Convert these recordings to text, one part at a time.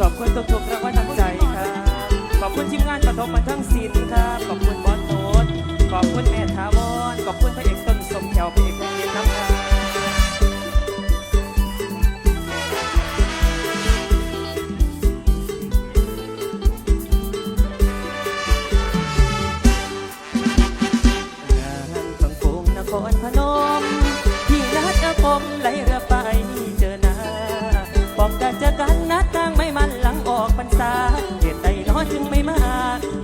ขอบคุณทุกๆรางวัลน้ำใจครับ ขอบคุณทีมงานปฐมบันเทิงศิลป์ครับ ขอบคุณบอสโน้ตขอบคุณแม่ทาวอนขอบคุณพระเอกต้นสมแถวพระเอกเพลงน้ำครับงานฝั่งโขงนครพนม รรษาเหตุใดน้อจึงไม่มา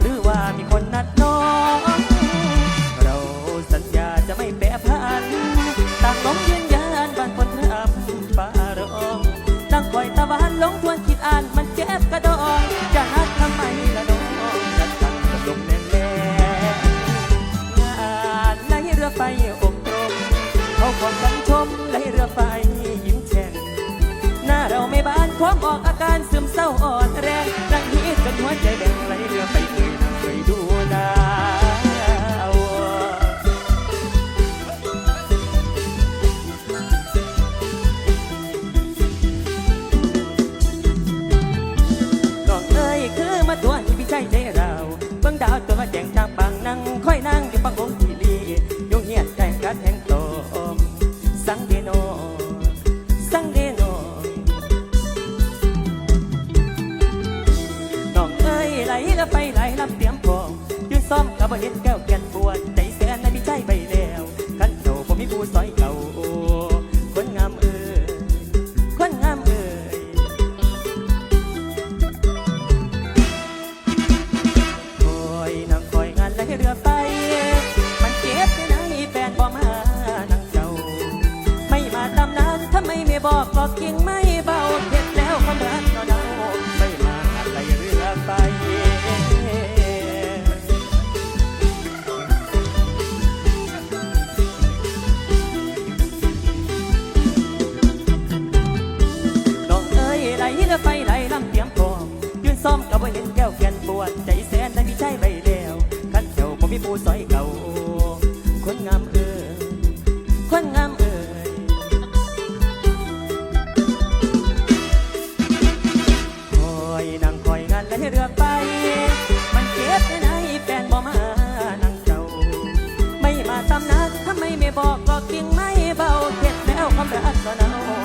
หรือว่ามีคนนัดน้อง เราสัญญาจะไม่แปรพันต่างลงยืนยันบ้านคนรับฟ้ารองนั่งคอยตะวันลงทวนคิดอ่านมันเจ็บกระดองจะนัดทำไมละน้องจะตัดกับลมแน่แน่งานไหลเรือไฟอกตรงเขาขอกันชมไหลเรือไฟยิ้มแฉ่งหน้าเราไม่บานความออกอาการซึมเศร้าอ่อน ใจแดงไหลเรือไปเอ่ยน้ำเคยดูดาวน้องเอ้ยคือมาตวนพี่ใจใจเราเบิ่งดาวตัวแดงจากบ ละไปไหลลำเตรียมพองยืนซ้อมกับเห็นแก้วแก่นปวดใจเสียนในมีใจใบแล้วขันเท่าผมมีผู้ซอยเก่าคนงามเอ่ยคนงามเอ่ยคอยนั่งคอยงานและเรือไป มันเก็บในไหนแฟนบ่มานั่งเจ้า ไม่มาตานั้นทำไมไม่บอกบอกยิงไม่เบาเผ็ดแล้วความรักเราาคนงามเอ่ยคนงามเอ่ยคอยนั่งคอยงานและเรือไป มันเก็บในแฟนบ่มานั่งเจ้า ไม่มาตำนากทำไมไม่บอกก็กิ่งไม่เบาเข็ดแล้วความรักก็เน่า